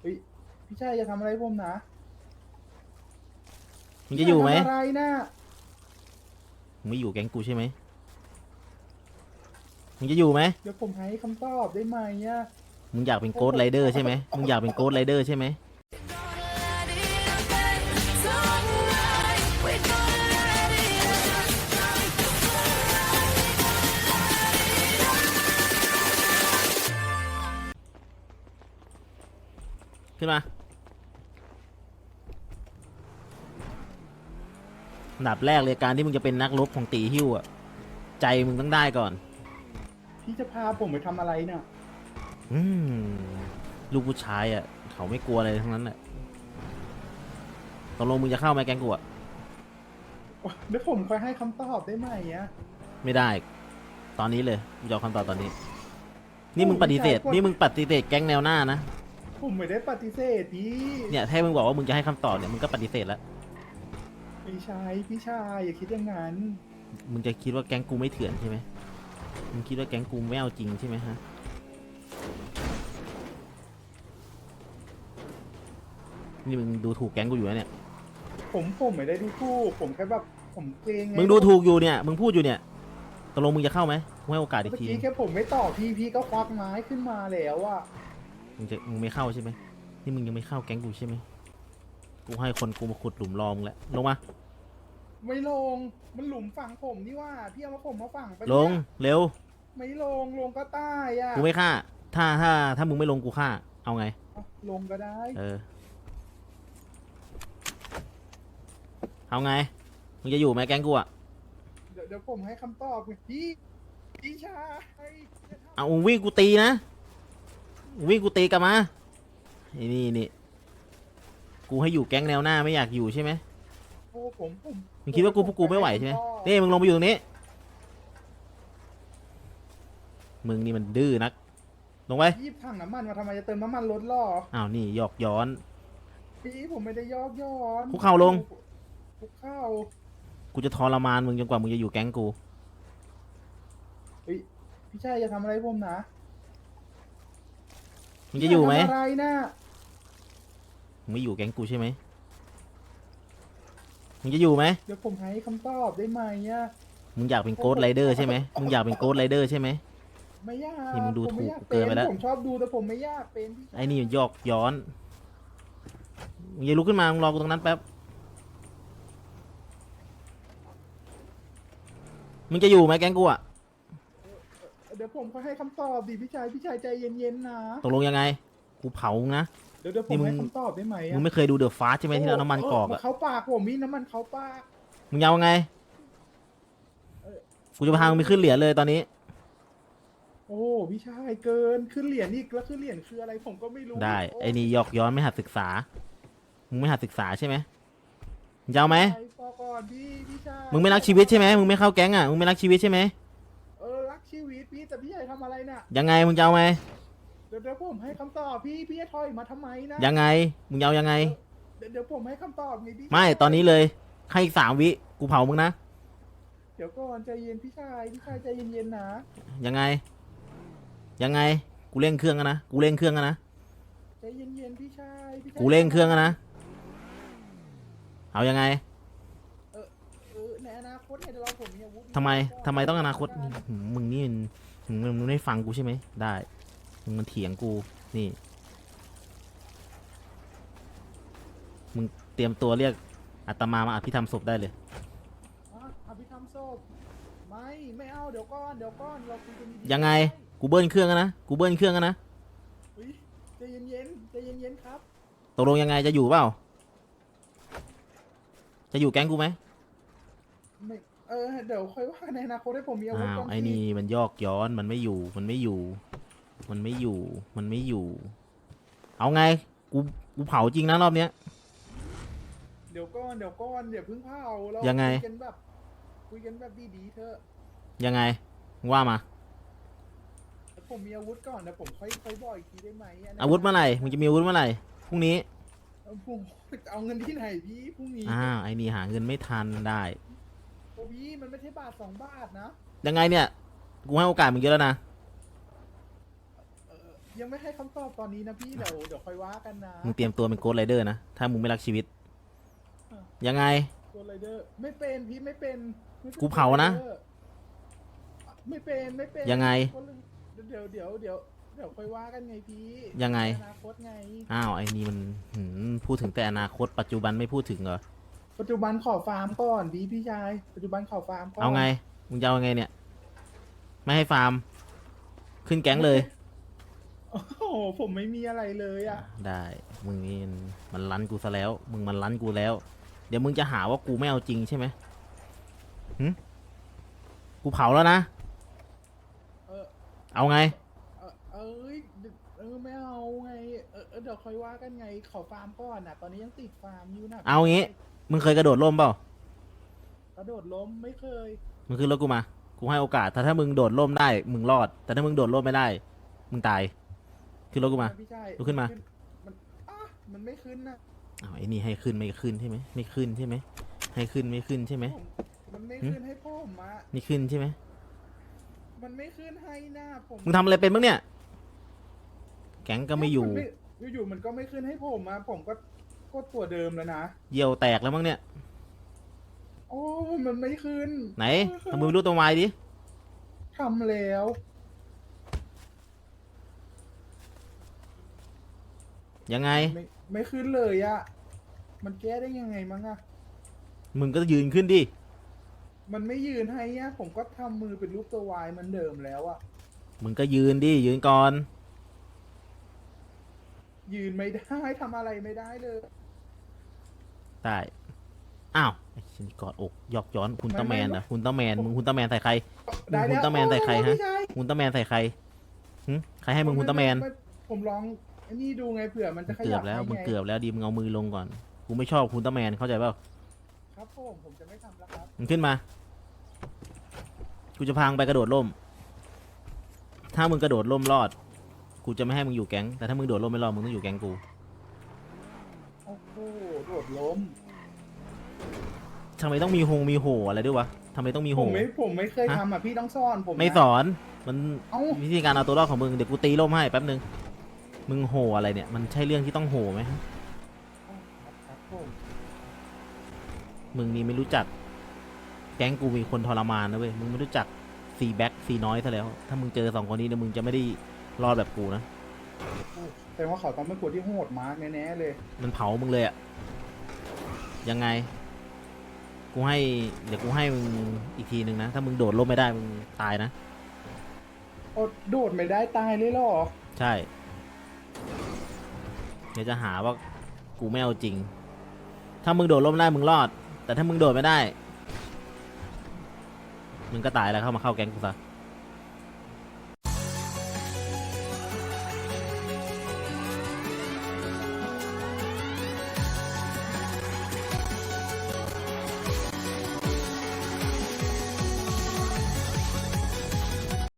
เฮ้ยพี่ชายอย่าทำอะไรผมนะมึงจะอยู่ไหมทำอะไรนะมึงไม่อยู่แก๊งกูใช่ไหมมึงจะอยู่ไหมเดี๋ยวผมให้คำตอบได้ไหมอะมึงอยากเป็นโกดไรเดอร์ใช่ไหมมึงอยากเป็นโกดไรเดอร์ใช่ไหม ขึ้นมาอันดับแรกเลยการที่มึงจะเป็นนักรบของตีหิ้วอะใจมึงต้องได้ก่อน พี่จะพาผมไปทำอะไรเนี่ย อืมลูกผู้ชายอะเขาไม่กลัวอะไรทั้งนั้นแหละตกลงมึงจะเข้าไหมแก๊งกูอะเดี๋ยวผมค่อยให้คำตอบได้ไหมอะไม่ได้ ตอนนี้เลยมึงจะเอาคำตอบตอนนี้ นี่มึงปฏิเสธนี่มึงปฏิเสธแก๊งแนวหน้านะ ผมไม่ได้ปฏิเสธพี่เนี่ยถ้ามึงบอกว่ามึงจะให้คำตอบเนี่ยมึงก็ปฏิเสธแล้วพี่ชายพี่ชายอย่าคิดอย่างนั้น มึงจะคิดว่าแก๊งกูไม่เถื่อนใช่ไหมมึงคิดว่าแก๊งกูไม่เอาจริงใช่ไหมฮะนี่มึงดูถูกแก๊งกูอยู่นะเนี่ยผมผมไม่ได้ดูถูกผมแค่แบบผมเกรงไงมึงดูถูกอยู่เนี่ยมึงพูดอยู่เนี่ยตกลงมึงจะเข้าไหมกูให้โอกาสอีกเมื่อทีกี้แค่ผมไม่ตอบพี่พี่ก็ควักไม้ขึ้นมาแล้วอะ มึงจะมึงไม่เข้าใช่ไหมนี่มึงยังไม่เข้าแก๊งกูใช่ไหมกูให้คนกูมาขุดหลุมรอมึงแล้วลงมา ไม่ลง มันหลุมฝังผมนี่ว่าพี่เอามาผมมาฝังไปลงเร็ว ไม่ลงลงก็ใต้อะกูไม่ฆ่า ถ้าถ้าถ้ามึงไม่ลงกูฆ่า เอาไงเอาลงก็ได้ เออ เอาไง มึงจะอยู่ไหมแก๊งกูอะเดี๋ยวเดี๋ยวผมให้คำตอบพี่พี่ชายเอามึงวิ่งกูตีนะมึง วิ่งกูตีกลับมาไอ้นี่นี่กูให้อยู่แก๊งแนวหน้าไม่อยากอยู่ใช่ไหมโอ้ผมผมมึงคิดว่ากูพวกกูไม่ไหวใช่ไหมนี่มึงลงไปอยู่ตรงนี้ มึงนี่มันดื้อนัก ลงไปยีบถังน้ำมันมาทำไมจะเติมน้ำมันรถล่ออ้าวนี่หยอกย้อน พี่ผมไม่ได้ยอกย้อนคุกเข่าลง คุกเข่ากูจะทรมานมึงจนกว่ามึงจะอยู่แก๊งกู เฮ้ยพี่ชายอย่าทำอะไรผมนะ มึงจะอยู่ไหมทำอะไรนะมึงไม่อยู่แก๊งกูใช่ไหมมึงจะอยู่ไหมเดี๋ยวผมให้คำตอบได้ไหมอะมึงอยากเป็นโกดไรเดอร์ใช่ไหมมึงอยากเป็นโกดไรเดอร์ใช่ไหม ไม่ยากนี่มึงดูผไม่อยาถูกเกินไปแล้ว ผมชอบดูแต่ผมไม่อยากเป็นพี่ชายไอ้นี่หยอกย้อนมึงอย่าลุกขึ้นมามึงรอกูตรงนั้นแป๊บมึงจะอยู่ไหมแก๊งกูอะ เดี๋ยวผมก็ให้คำตอบดิพี่ชายพี่ชายใจเย็นๆนะตกลงยังไง กูเผามึงนะ เดี๋ยวเดี๋ยวผนี่มมึง ให้คำตอบได้ไหมมึอะงไม่เคยดูเดอะฟาสใช่ไหมที่เราน้ำมันกรอกเมาอะเขาปากผมมีน้ำมันเขาปากมึงยาวไง กูจะพามึงไปขึ้นเหรียญเลยตอนนี้ โอ้พี่ชายเกินขึ้นเหรียญอีกแล้วขึ้นเหรียญคืออะไรผมก็ไม่รู้ได้โไอ้นี่หยอกย้อนไม่หัดศึกษา มึงไม่หัดศึกษาใช่ไหมมึงจะเอาไหมไปพอก่อนพี่พี่ชายมึงไม่รักชีวิตใช่ไหมมึงไม่เข้าแก๊งอะมึงไม่รักชีวิตใช่ไหม เออรักชีวิตพี่แต่พี่ชายทำอะไรน่ะยังไงมึงจะเอาไหมเดี๋ยวเดี๋ยวผมให้คำตอบพี่พี่จะถอยมาทำไมนะยังไงมึงจะเอายังไง เดี๋ยวเดี๋ยวผมให้คำตอบไงพี่ไม่ตอนนี้เลยให้อีกสามวิกูเผามึงนะเดี๋ยวก่อนใจเย็นพี่ชายพี่ชายใจเย็นๆนะยังไง ยังไงกูเร่งเครื่องกันนะกูเร่งเครื่องกันนะใจเย็นๆพี่ชายพี่ชายกูเร่งเครื่องกันนะเอายังไง ทำไมทำไมต้องอนาคตหืมมึงนี่มันมึงมึงไม่ฟังกูใช่ไหมได้มึงมันเถียงกูนี่ มึงเตรียมตัวเรียกอาตมามาอภิธรรมศพได้เลยอะอภิธรรมศพไม่ไม่เอาเดี๋ยวก่อนเดี๋ยวก่อนเราคุยกันดีๆยังไงกูเบิ้ลเครื่องกันนะกูเบิ้ลเครื่องกันนะเฮ้ยใจเย็นๆใจเย็นๆครับ ตกลงยังไงจะอยู่เปล่า จะอยู่แก๊งกูไหมไม่ เออเดี๋ยวค่อยว่าในอนาคตให้ผมมีอาวุธอ้าวก่อนไอ้พี่นี่มันยอกย้อนมันไม่อยู่มันไม่อยู่ มันไม่อยู่มันไม่อยู่ เอาไง กูกูเผาจริงนะรอบเนี้ย เดี๋ยวก่อนเดี๋ยวก่อนอย่าเพิ่งเผาเรายังไง คุยกันแบบคุยกันแบบดีๆเถอะยังไงมึงว่ามา เดี๋ยวผมมีอาวุธก่อนเดี๋ยวผมค่อยค่อยบอกอีกทีได้ไหมนนั้นอาวุธเมื่อไหร่มึงจะมีอาวุธเมื่อไหร่พรุ่งนี้ เอาผมเอาเงินที่ไหนพี่พรุ่งนี้อ้าวไอ้นี่หาเงินไม่ทันได้โอ้พี่มันไม่ใช่บาทสองบาทนะยังไงเนี่ย กูให้โอกาสมึงเยอะแล้วนะ เออยังไม่ให้คำตอบตอนนี้นะพี่เดี๋ยวเดี๋ยวค่อยว่ากันนะมึงเตรียมตัวเป็นโกดไรเดอร์นะ ถ้ามึงไม่รักชีวิต ยังไงตัวไรเดอร์ไม่เป็นพี่ไม่เป็นไม่ป็กูเผานะตัว Rider ไม่เป็นไม่เป็นยังไง เดี๋ยวเดี๋ยวเดี๋ยวเดี๋ยวค่อยว่ากันไงพี่ยังไง อนาคตไง อ้าวไอ้นี่มันหืมพูดถึงแต่อนาคตปัจจุบันไม่พูดถึงเหรอ ปัจจุบันขอฟาร์มก่อนพี่พี่ชาย ปัจจุบันขอฟาร์มก่อนเอาไง มึงจะเอาไงเนี่ย ไม่ให้ฟาร์ม ขึ้นแก๊งเลย โอ้โหผมไม่มีอะไรเลยอะ ได้ มึงนี่มันลั้นกูซะแล้ว มึงมันลั้นกูแล้ว เดี๋ยวมึงจะหาว่ากูไม่เอาจริงใช่ไหมหึกูเผาแล้วนะ เออ เอาไง เออเอ้ยเออไม่เอาไง เออเออเดี๋ยวค่อยว่ากันไงขอฟาร์มก่อนอะ ตอนนี้ยังติดฟาร์มอยู่นะเอางี้ มึงเคยกระโดดร่มเปล่า กระโดดล้มไม่เคย มึงขึ้นรถกูมา กูให้โอกาสแต่ถ้ามึงโดดร่มได้ มึงรอด แต่ถ้ามึงโดดร่มไม่ได้ มึงตาย ขึ้นรถกูมา พี่ชายลุกขึ้นมา มันอะมันไม่ขึ้นนะอ้าวไอ้นี่ให้ขึ้นไม่ขึ้นใช่ไหม ไม่ขึ้นใช่ไหม ให้ขึ้นไม่ขึ้นใช่ไหม ผมมันไม่หึขึ้นให้พ่อผมอะนี่ขึ้นใช่ไหม มันไม่ขึ้นให้หน้าผมมึงทำอะไรเป็นบ้างเนี่ย แก๊งก็ไม่อยู่ นอยู่ๆมันก็ไม่ขึ้นให้ผมอะผมก็ กดตัวเดิมแล้วนะ เยี่ยวแตกแล้วมั้งเนี่ย โอ้มันไม่ขึ้นไหนทำมือรูปตัวไม้ดิ ทำแล้ว ยังไง ไม่ไม่ขึ้นเลยอะมันแก้ได้ยังไงมั้งอะมึงก็ยืนขึ้นดิ มันไม่ยืนให้อะผมก็ทำมือเป็นรูปตัววายเหมันเดิมแล้วอะมึงก็ยืนดิ ยืนก่อน ยืนไม่ได้ทำอะไรไม่ได้เลย ได้อ้าวไอ้ชินกอดอกยอกย้อนคุณตาแมนเหรอคุณตาแมนมึงคุณตาแมนใส่ใครได้คุณแล้วตาแมนใส่ใครฮะโอ้ยพี่ชายคุณตาแมนใส่ใครหึใครให้มึงคุณตาแมนไไผมลองไอ้นี่ดูไงเผื่อมันมึจะงขเกืยัอบบแล้วให้มึงไงเกือบแล้วดีมึงเอามือลงก่อนกูไม่ชอบคุณตาแมนเข้าใจเปล่าครับผมผมจะไม่ทำแล้วครับมึงขึ้นมากูจะพังไปกระโดดร่ม ถ้ามึงกระโดดร่มรอด กูจะไม่ให้มึงอยู่แก๊งแต่ถ้ามึงโดดร่มไม่รอดมึงต้องอยู่แก๊งกูโอ้โหโดดล้ม ทำไมต้องมีโฮงมีโหอะไรด้วยวะทำไมต้องมีโห ผมไม่ผมไม่เคยฮะ ทำอะพี่ต้องสอนผมนะไม่สอน มันเอ้าวิธีการเอาตัวรอดของมึง เดี๋ยวกูตีร่มให้แป๊บนึง มึงโหอะไรเนี่ย มันใช่เรื่องที่ต้องโหไหมครับครับผมมึงนี่ไม่รู้จัก แก๊งกูมีคนทรมานนะเว้ย มึงไม่รู้จักซีแบ็กซีน้อยซะแล้ว ถ้ามึงเจอสองคนนี้เนี่ยมึงจะไม่ได้รอดแบบกูนะ แต่ว่าเขาต้องเป็นคนที่โหดมากแน่ๆเลย มันเผามึงเลยอะ ยังไง กูให้ เดี๋ยวกูให้มึงอีกทีหนึ่งนะ ถ้ามึงโดดร่มไม่ได้ มึงตายนะ โอ้โดดไม่ได้ตายเลยเหรอ ใช่ เดี๋ยวจะหาว่ากูไม่เอาจริง ถ้ามึงโดดร่มได้มึงรอด แต่ถ้ามึงโดดไม่ได้ มึงก็ตายแล้วเข้ามาเข้าแก๊งกูซะ